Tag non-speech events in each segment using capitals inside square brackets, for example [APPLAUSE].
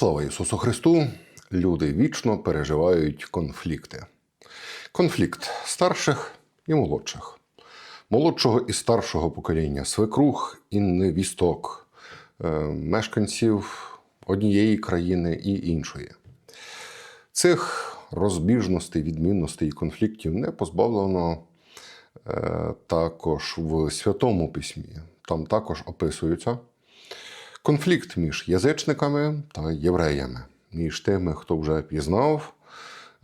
Слава Ісусу Христу! Люди вічно переживають конфлікти. Конфлікт старших і молодших, молодшого і старшого покоління, свекрух і невісток, е, мешканців однієї країни і іншої. Цих розбіжностей, відмінностей і конфліктів не позбавлено е, також в Святому Письмі. Там також описуються конфлікт між язичниками та євреями, між тими, хто вже пізнав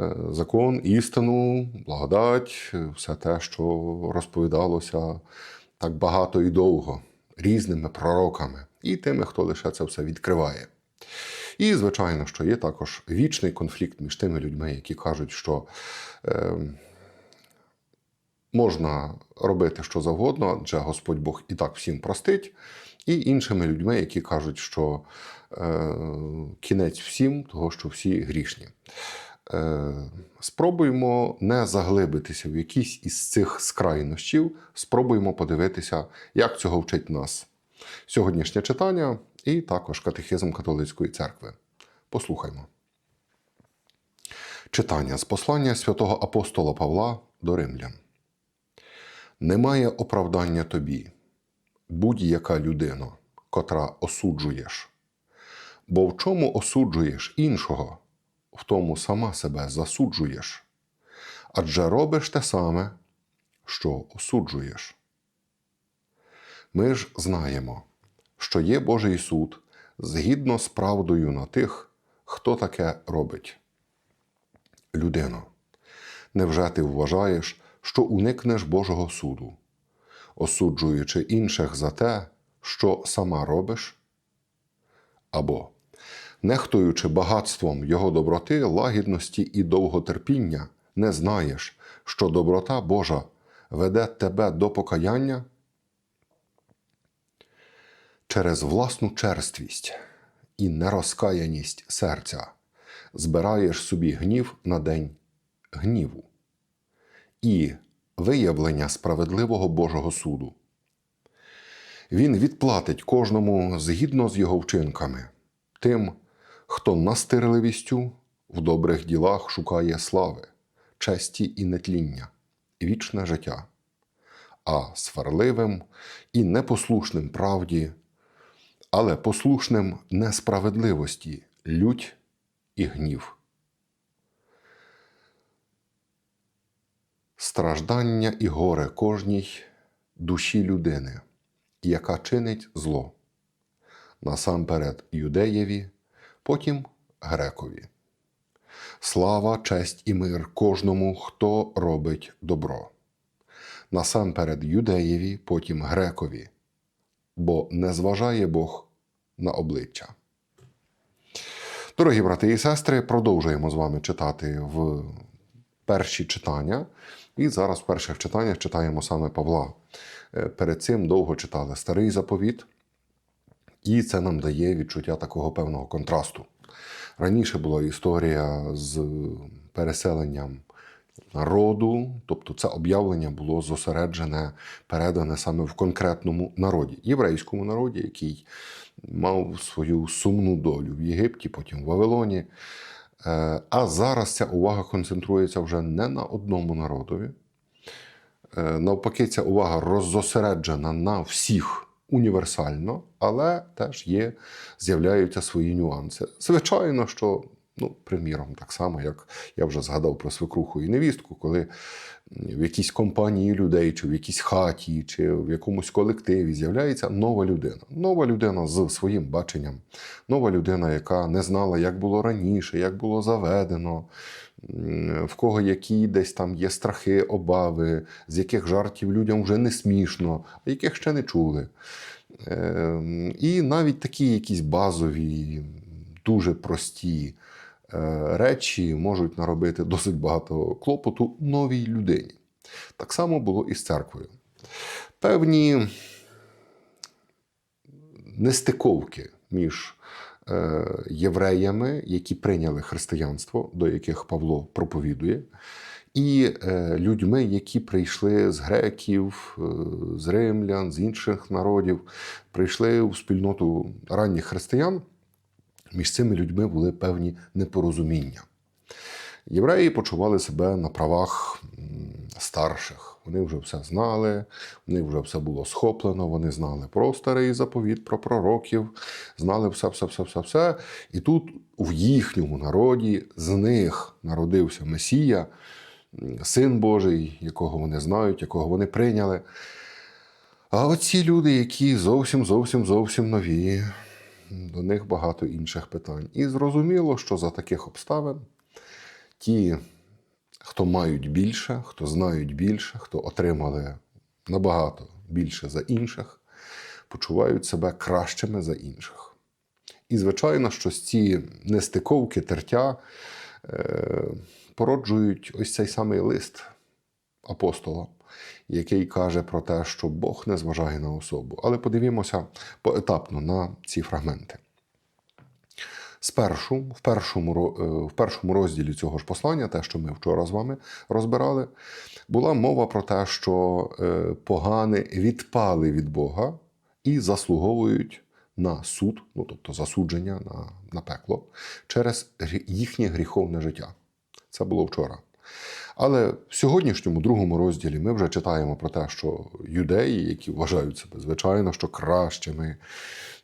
е, закон, істину, благодать, е, все те, що розповідалося так багато і довго різними пророками, і тими, хто лише це все відкриває. І, звичайно, що є також вічний конфлікт між тими людьми, які кажуть, що е, можна робити що завгодно, адже Господь Бог і так всім простить, і іншими людьми, які кажуть, що е, кінець всім, того, що всі грішні. Е, спробуємо не заглибитися в якісь із цих скрайнощів, спробуємо подивитися, як цього вчить нас сьогоднішнє читання і також катехизм католицької церкви. Послухаймо. Читання з послання святого апостола Павла до римлян. Немає оправдання тобі, будь-яка людина, котра осуджуєш. Бо в чому осуджуєш іншого, в тому сама себе засуджуєш. Адже робиш те саме, що осуджуєш. Ми ж знаємо, що є Божий суд згідно з правдою на тих, хто таке робить. Людино, невже ти вважаєш, що уникнеш Божого суду, осуджуючи інших за те, що сама робиш? Або, нехтуючи багатством Його доброти, лагідності і довготерпіння, не знаєш, що доброта Божа веде тебе до покаяння? Через власну черствість і нерозкаяність серця збираєш собі гнів на день гніву і виявлення справедливого Божого суду. Він відплатить кожному згідно з його вчинками, тим, хто настирливістю в добрих ділах шукає слави, честі і нетління, вічне життя, а сварливим і непослушним правді, але послушним несправедливості, лють і гнів. Страждання і горе кожній душі людини, яка чинить зло, насамперед юдеєві, потім грекові. Слава, честь і мир кожному, хто робить добро. Насамперед юдеєві, потім грекові, бо не зважає Бог на обличчя. Дорогі брати і сестри, продовжуємо з вами читати в перші читання. І зараз в перших читаннях читаємо саме Павла. Е, Перед цим довго читали старий заповіт, і це нам дає відчуття такого певного контрасту. Раніше була історія з переселенням народу, тобто це об'явлення було зосереджене, передане саме в конкретному народі, єврейському народі, який мав свою сумну долю в Єгипті, потім в Вавилоні. Е, А зараз ця увага концентрується вже не на одному народові. Е, Навпаки, ця увага роззосереджена на всіх універсально, але теж є, з'являються свої нюанси. Звичайно, що, ну, приміром, так само, як я вже згадав про свекруху і невістку, коли в якійсь компанії людей, чи в якійсь хаті, чи в якомусь колективі з'являється нова людина. Нова людина з своїм баченням, нова людина, яка не знала, як було раніше, як було заведено, в кого які десь там є страхи, обави, з яких жартів людям вже не смішно, а яких ще не чули. Е, І навіть такі якісь базові, дуже прості речі можуть наробити досить багато клопоту новій людині. Так само було і з церквою. Певні нестиковки між е, євреями, які прийняли християнство, до яких Павло проповідує, і е, людьми, які прийшли з греків, е, з римлян, з інших народів, прийшли у спільноту ранніх християн. Між цими людьми були певні непорозуміння. Євреї почували себе на правах старших. Вони вже все знали, в них вже все було схоплено, вони знали про старий заповіт, про пророків, знали все, все, все, все, все. І тут в їхньому народі з них народився Месія, син Божий, якого вони знають, якого вони прийняли. А оці люди, які зовсім, зовсім, зовсім нові, до них багато інших питань. І зрозуміло, що за таких обставин ті, хто мають більше, хто знають більше, хто отримали набагато більше за інших, почувають себе кращими за інших. І, звичайно, що ці нестиковки, тертя е, породжують ось цей самий лист апостола, який каже про те, що Бог не зважає на особу. Але подивімося поетапно на ці фрагменти. Спершу, в першому, е, в першому розділі цього ж послання, те, що ми вчора з вами розбирали, була мова про те, що е, погани відпали від Бога і заслуговують на суд, ну тобто засудження на, на пекло, через їхнє гріховне життя. Це було вчора. Але в сьогоднішньому другому розділі ми вже читаємо про те, що юдеї, які вважають себе, звичайно, що кращими,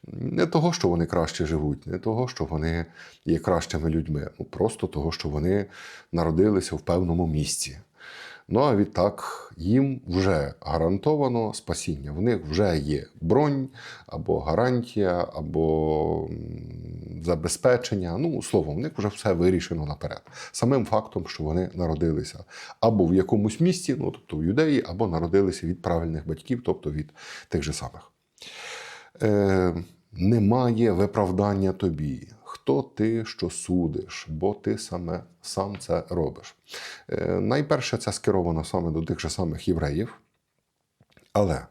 не того, що вони краще живуть, не того, що вони є кращими людьми, ну просто того, що вони народилися в певному місці. Ну а відтак їм вже гарантовано спасіння. В них вже є бронь або гарантія, або забезпечення. Ну, словом, в них вже все вирішено наперед. Самим фактом, що вони народилися або в якомусь місті, ну тобто в юдеї, або народилися від правильних батьків, тобто від тих же самих. Е, немає виправдання тобі. Хто ти, що судиш, бо ти саме сам це робиш. Е, найперше, це скеровано саме до тих же самих євреїв, але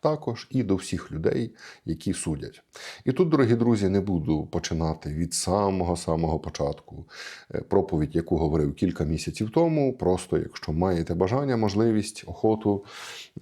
також і до всіх людей, які судять. І тут, дорогі друзі, не буду починати від самого-самого початку е, проповідь, яку говорив кілька місяців тому. Просто, якщо маєте бажання, можливість, охоту,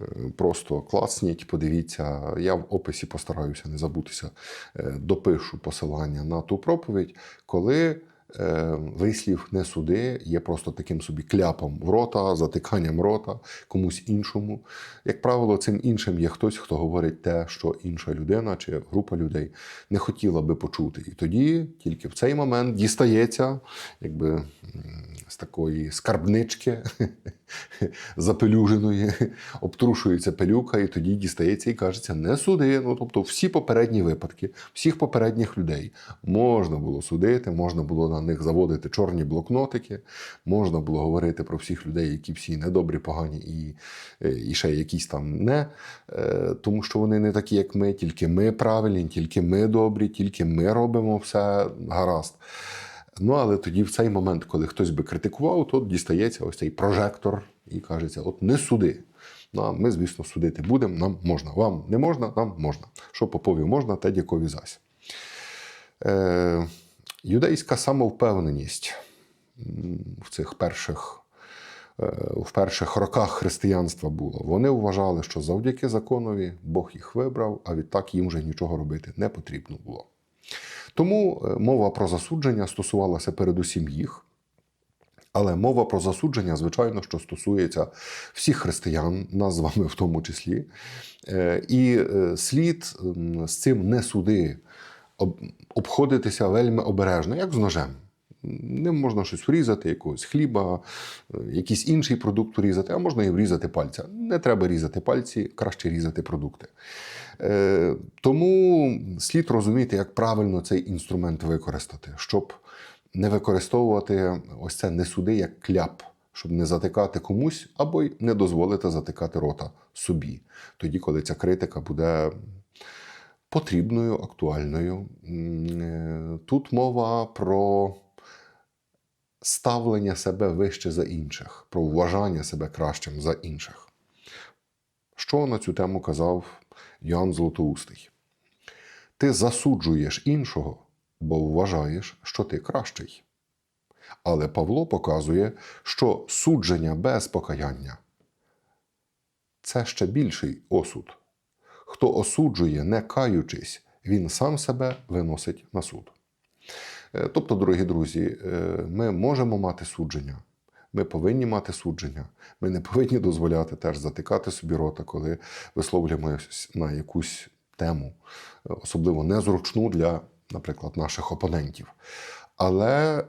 е, просто класніть, подивіться. Я в описі постараюся не забутися, е, допишу посилання на ту проповідь, коли. Е, Вислів не суди є просто таким собі кляпом в рота, затиканням рота комусь іншому. Як правило, цим іншим є хтось, хто говорить те, що інша людина чи група людей не хотіла би почути. І тоді тільки в цей момент дістається, якби з такої скарбнички [LAUGHS] запелюженої, обтрушується пилюка, і тоді дістається і кажеться, не суди. Ну, тобто, всі попередні випадки, всіх попередніх людей можна було судити, можна було на них заводити чорні блокнотики, можна було говорити про всіх людей, які всі недобрі, погані і, е, і ще якісь там не, Е, тому що вони не такі, як ми, тільки ми правильні, тільки ми добрі, тільки ми робимо все гаразд. Ну, але тоді, в цей момент, коли хтось би критикував, то дістається ось цей прожектор і кажеться: от не суди. Ну, а ми, звісно, судити будемо, нам можна. Вам не можна, нам можна. Що попові можна, те дякові зась. Е, юдейська самовпевненість в цих перших, е, в перших роках християнства була. Вони вважали, що завдяки законові Бог їх вибрав, а відтак їм вже нічого робити не потрібно було. Тому е, мова про засудження стосувалася передусім їх. Але мова про засудження, звичайно, що стосується всіх християн, нас з вами в тому числі. Е, І е, слід з цим не суди обходитися вельми обережно, як з ножем. Ним можна щось врізати, якогось хліба, е, якийсь інший продукт врізати, а можна і врізати пальця. Не треба різати пальці, краще різати продукти. Е, Тому слід розуміти, як правильно цей інструмент використати, щоб не використовувати ось це не суди як кляп, щоб не затикати комусь або й не дозволити затикати рота собі, тоді, коли ця критика буде потрібною, актуальною. Е, Тут мова про ставлення себе вище за інших, про вважання себе кращим за інших. Що на цю тему казав Йоанн Златоустий? Ти засуджуєш іншого, бо вважаєш, що ти кращий. Але Павло показує, що судження без покаяння це ще більший осуд. Хто осуджує, не каючись, він сам себе виносить на суд. Е, Тобто, дорогі друзі, е, ми можемо мати судження. Ми повинні мати судження. Ми не повинні дозволяти теж затикати собі рота, коли висловлюємося на якусь тему, е, особливо незручну для, наприклад, наших опонентів. Але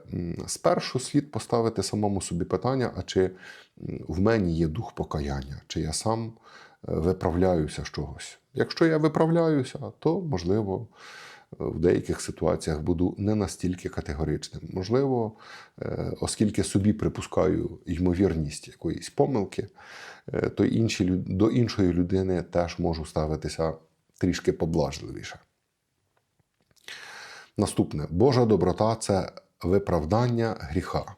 спершу слід поставити самому собі питання: а чи в мені є дух покаяння, чи я сам виправляюся з чогось. Якщо я виправляюся, то можливо в деяких ситуаціях буду не настільки категоричним. Можливо, е, оскільки собі припускаю ймовірність якоїсь помилки, е, то інші, до іншої людини теж можу ставитися трішки поблажливіше. Наступне Божа доброта це виправдання гріха.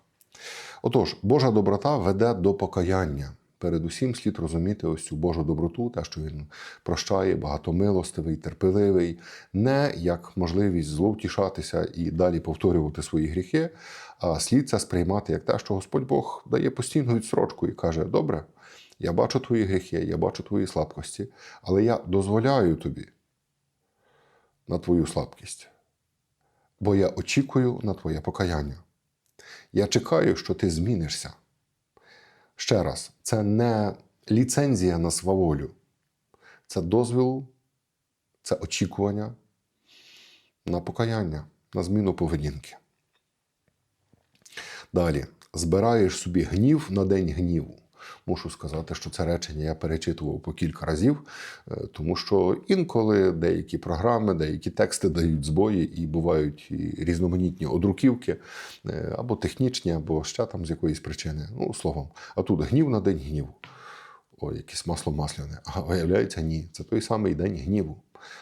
Отож, Божа доброта веде до покаяння. Передусім слід розуміти ось цю Божу доброту, те, що він прощає, багатомилостивий, терпеливий, не як можливість зловтішатися і далі повторювати свої гріхи, а слід це сприймати як те, що Господь Бог дає постійну відсрочку і каже: Добре, я бачу твої гріхи, я бачу твої слабкості, але я дозволяю тобі на твою слабкість, бо я очікую на твоє покаяння. Я чекаю, що ти змінишся. Ще раз, це не ліцензія на сваволю, це дозвіл, це очікування на покаяння, на зміну поведінки. Далі, збираєш собі гнів на день гніву. Мушу сказати, що це речення я перечитував по кілька разів, е, тому що інколи деякі програми, деякі тексти дають збої і бувають і різноманітні одруківки, е, або технічні, або ще там з якоїсь причини. Ну, словом, а тут гнів на день гніву. О, якесь масло масляне. А виявляється, ні. Це той самий день гніву.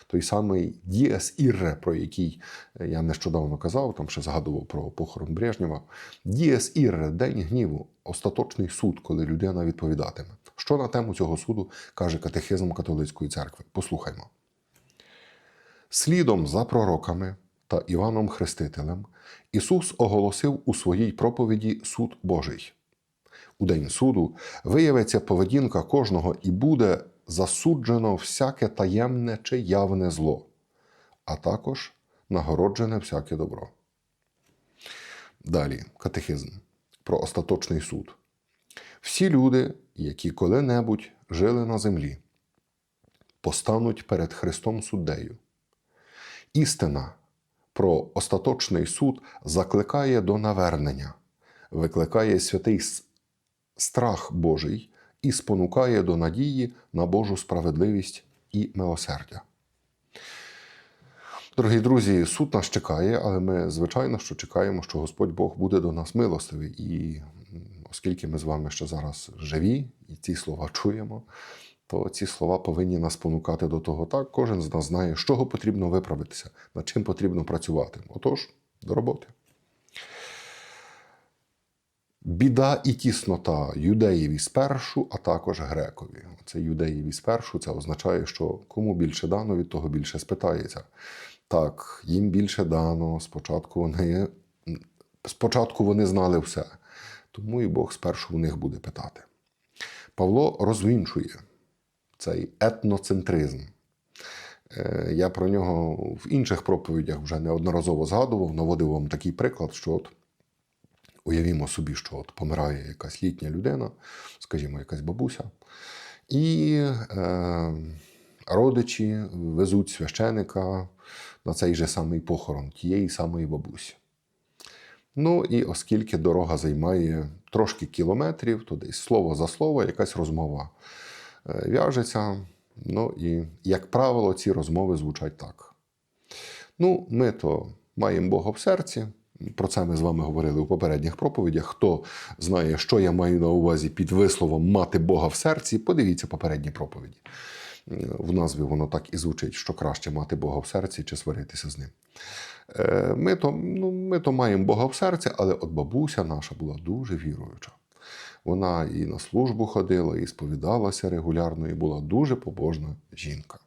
Той самий Діас Ірре, про який е, я нещодавно казав, там ще згадував про похорон Брежнєва. Діас Ірре, день гніву, остаточний суд, коли людина відповідатиме. Що на тему цього суду каже катехизм католицької церкви? Послухаймо. Слідом за пророками та Іваном Хрестителем Ісус оголосив у своїй проповіді суд Божий. У день суду виявиться поведінка кожного і буде засуджено всяке таємне чи явне зло, а також нагороджене всяке добро. Далі катехизм про остаточний суд. Всі люди, які коли-небудь жили на землі, постануть перед Христом суддею. Істина про остаточний суд закликає до навернення, викликає святий страх Божий і спонукає до надії на Божу справедливість і милосердя. Дорогі друзі, суд нас чекає, але ми, звичайно, що чекаємо, що Господь Бог буде до нас милостивий. І оскільки ми з вами ще зараз живі і ці слова чуємо, то ці слова повинні нас понукати до того. Так, кожен з нас знає, з чого потрібно виправитися, над чим потрібно працювати. Отож, до роботи. Біда і тіснота юдеєві спершу, а також грекові. Це юдеєві спершу, це означає, що кому більше дано, від того більше спитається. Так, їм більше дано, спочатку вони, спочатку вони знали все, тому і Бог спершу у них буде питати. Павло розвінчує цей етноцентризм. Е, Я про нього в інших проповідях вже неодноразово згадував, наводив вам такий приклад, що от Уявімо собі, що от помирає якась літня людина, скажімо, якась бабуся, і е, родичі везуть священика на цей же самий похорон тієї самої бабусі. Ну і оскільки дорога займає трошки кілометрів, то десь слово за слово якась розмова е, в'яжеться. Ну і, як правило, ці розмови звучать так. Ну, ми то маємо Бога в серці. Про це ми з вами говорили у попередніх проповідях. Хто знає, що я маю на увазі під висловом мати Бога в серці, подивіться попередні проповіді. В назві воно так і звучить, що краще мати Бога в серці чи сваритися з ним. Е, Ми то, ну, ми то маємо Бога в серці, але от бабуся наша була дуже віруюча. Вона і на службу ходила, і сповідалася регулярно, і була дуже побожна жінка.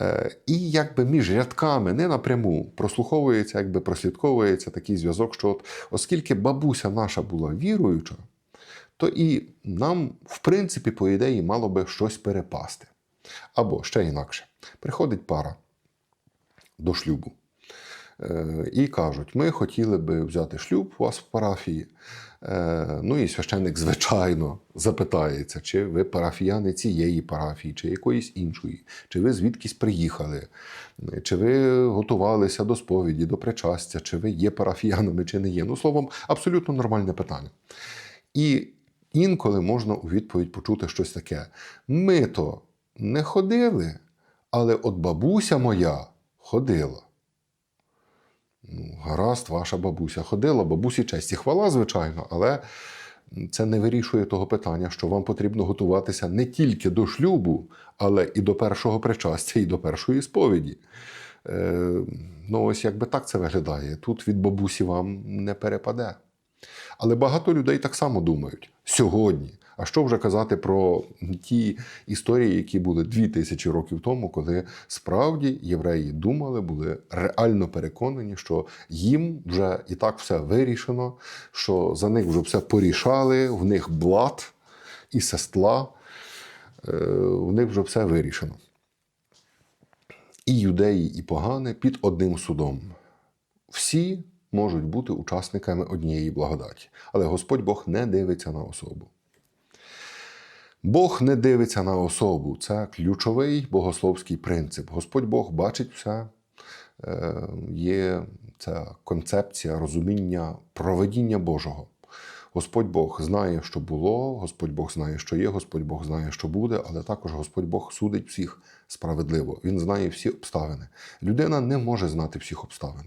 Е, І якби між рядками не напряму прослуховується, якби прослідковується такий зв'язок, що от, оскільки бабуся наша була віруюча, то і нам, в принципі, по ідеї, мало би щось перепасти. Або ще інакше, приходить пара до шлюбу. Е, І кажуть, ми хотіли би взяти шлюб у вас в парафії. Е, Ну і священник, звичайно, запитається, чи ви парафіяни цієї парафії, чи якоїсь іншої, чи ви звідкись приїхали, чи ви готувалися до сповіді, до причастя, чи ви є парафіянами, чи не є. Ну, словом, абсолютно нормальне питання. І інколи можна у відповідь почути щось таке: ми то не ходили, але от бабуся моя ходила. Ну, гаразд, ваша бабуся ходила, бабусі честь і хвала, звичайно, але це не вирішує того питання, що вам потрібно готуватися не тільки до шлюбу, але і до першого причастя, і до першої сповіді. Е, ну, ось якби так це виглядає. Тут від бабусі вам не перепаде. Але багато людей так само думають сьогодні. А що вже казати про ті історії, які були дві тисячі років тому, коли справді євреї думали, були реально переконані, що їм вже і так все вирішено, що за них вже все порішали, в них блат і сестла, е, в них вже все вирішено. І юдеї, і погани під одним судом. Всі можуть бути учасниками однієї благодаті. Але Господь Бог не дивиться на особу. Бог не дивиться на особу. Це ключовий богословський принцип. Господь Бог бачить все. Е, Є ця концепція розуміння проведіння Божого. Господь Бог знає, що було, Господь Бог знає, що є, Господь Бог знає, що буде, але також Господь Бог судить всіх справедливо. Він знає всі обставини. Людина не може знати всіх обставин.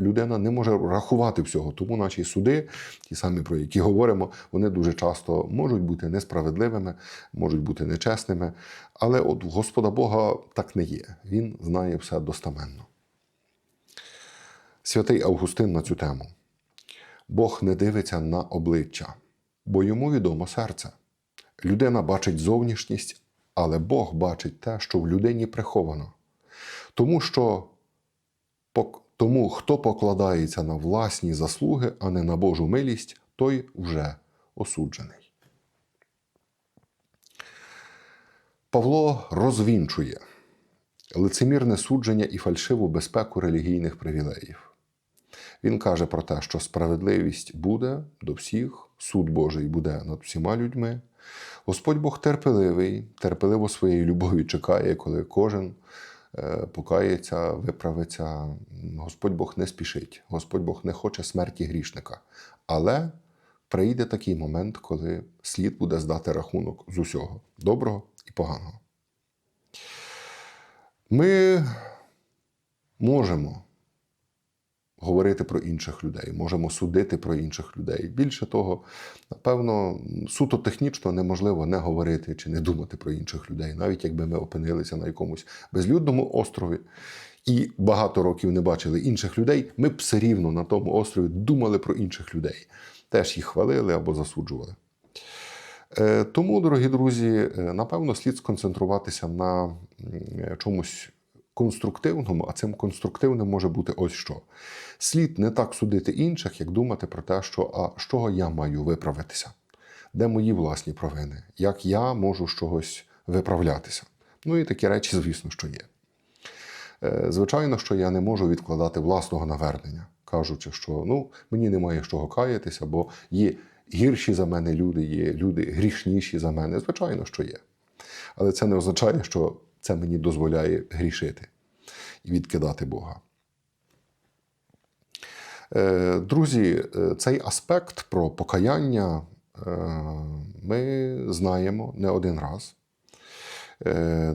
Людина не може рахувати всього. Тому наші суди, ті самі про які говоримо, вони дуже часто можуть бути несправедливими, можуть бути нечесними. Але от у Господа Бога так не є. Він знає все достаменно. Святий Августин на цю тему. Бог не дивиться на обличчя, бо йому відомо серце. Людина бачить зовнішність, але Бог бачить те, що в людині приховано. Тому що тому, хто покладається на власні заслуги, а не на Божу милість, той вже осуджений. Павло розвінчує лицемірне судження і фальшиву безпеку релігійних привілеїв. Він каже про те, що справедливість буде до всіх, суд Божий буде над всіма людьми. Господь Бог терпеливий, терпеливо своєю любов'ю чекає, коли кожен е, покається, виправиться. Господь Бог не спішить, Господь Бог не хоче смерті грішника. Але прийде такий момент, коли слід буде здати рахунок з усього доброго і поганого. Ми можемо говорити про інших людей, можемо судити про інших людей. Більше того, напевно, суто технічно неможливо не говорити чи не думати про інших людей, навіть якби ми опинилися на якомусь безлюдному острові і багато років не бачили інших людей, ми б все рівно на тому острові думали про інших людей, теж їх хвалили або засуджували. Е, Тому, дорогі друзі, е, напевно, слід сконцентруватися на чомусь конструктивному, а цим конструктивним може бути ось що. Слід не так судити інших, як думати про те, що а з чого я маю виправитися, де мої власні провини, як я можу з чогось виправлятися. Ну і такі речі, звісно, що є. Е, Звичайно, що я не можу відкладати власного навернення, кажучи, що ну, мені немає з чого каятися, бо є гірші за мене люди, є люди грішніші за мене. Звичайно, що є. Але це не означає, що це мені дозволяє грішити і відкидати Бога. Е, Друзі, е, цей аспект про покаяння е, ми знаємо не один раз.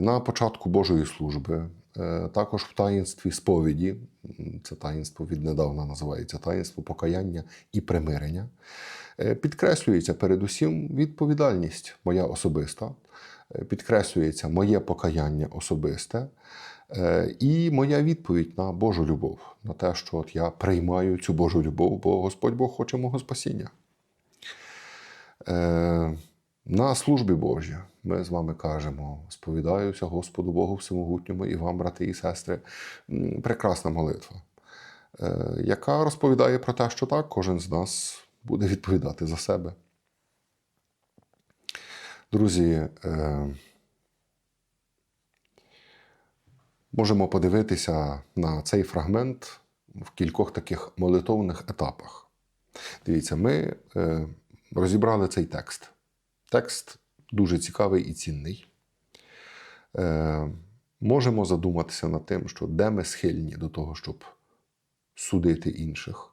На початку Божої служби, також в таїнстві сповіді, це таїнство віднедавна називається таїнство покаяння і примирення, підкреслюється передусім відповідальність моя особиста, підкреслюється моє покаяння особисте е, і моя відповідь на Божу любов, на те, що от я приймаю цю Божу любов, бо Господь Бог хоче мого спасіння. Е, На службі Божій ми з вами кажемо: сповідаюся Господу Богу Всемогутньому і вам, брати і сестри. Прекрасна молитва, е, яка розповідає про те, що так, кожен з нас буде відповідати за себе. Друзі, е, можемо подивитися на цей фрагмент в кількох таких молитовних етапах. Дивіться, ми е, розібрали цей текст. Текст дуже цікавий і цінний. Е, можемо задуматися над тим, що де ми схильні до того, щоб судити інших.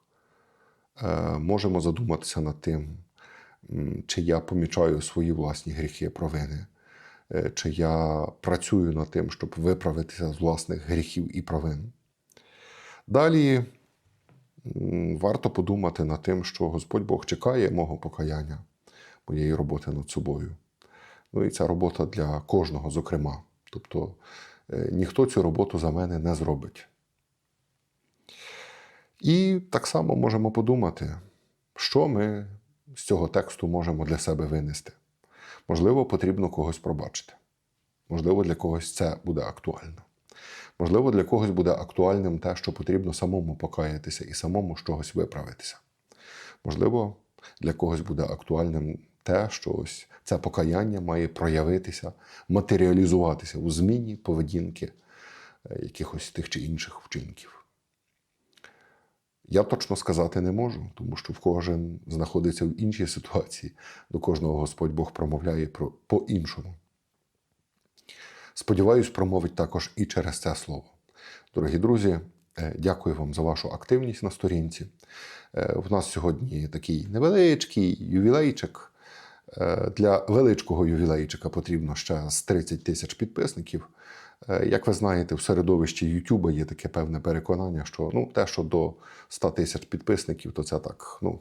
Можемо задуматися над тим, чи я помічаю свої власні гріхи, провини, е, чи я працюю над тим, щоб виправитися з власних гріхів і провин. Далі варто подумати над тим, що Господь Бог чекає мого покаяння, моєї роботи над собою. Ну і ця робота для кожного, зокрема. Тобто е, ніхто цю роботу за мене не зробить. І так само можемо подумати, що ми з цього тексту можемо для себе винести. Можливо, потрібно когось пробачити. Можливо, для когось це буде актуально. Можливо, для когось буде актуальним те, що потрібно самому покаятися і самому чогось виправитися. Можливо, для когось буде актуальним те, що ось це покаяння має проявитися, матеріалізуватися у зміні поведінки е, якихось тих чи інших вчинків. Я точно сказати не можу, тому що в кожен знаходиться в іншій ситуації. До кожного Господь Бог промовляє про, по-іншому. Сподіваюсь, промовить також і через це слово. Дорогі друзі, е, дякую вам за вашу активність на сторінці. Е, В нас сьогодні такий невеличкий ювілейчик. Е, Для величкого ювілейчика потрібно ще з 30 тисяч підписників. Е, Як ви знаєте, в середовищі Ютуба є таке певне переконання, що ну, те, що до 100 тисяч підписників, то це так, ну,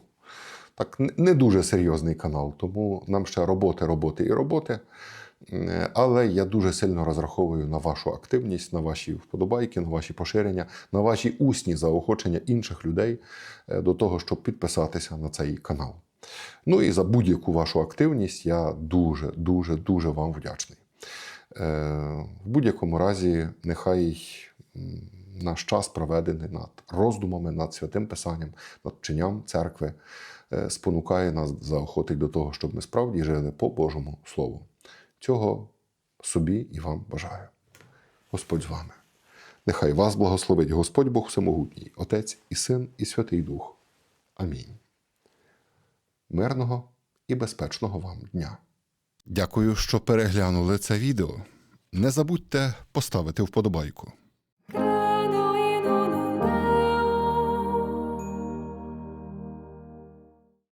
так не- дуже серйозний канал. Тому нам ще роботи, роботи і роботи. Е, Але я дуже сильно розраховую на вашу активність, на ваші вподобайки, на ваші поширення, на ваші усні заохочення інших людей е, до того, щоб підписатися на цей канал. Ну і за будь-яку вашу активність я дуже, дуже, дуже вам вдячний. Е, В будь-якому разі, нехай наш час проведений над роздумами, над святим писанням, над вченням церкви, е, спонукає нас заохотить до того, щоб ми справді жили по Божому Слову. Цього собі і вам бажаю. Господь з вами. Нехай вас благословить Господь Бог Всемогутній, Отець і Син, і Святий Дух. Амінь. Мирного і безпечного вам дня. Дякую, що переглянули це відео. Не забудьте поставити вподобайку.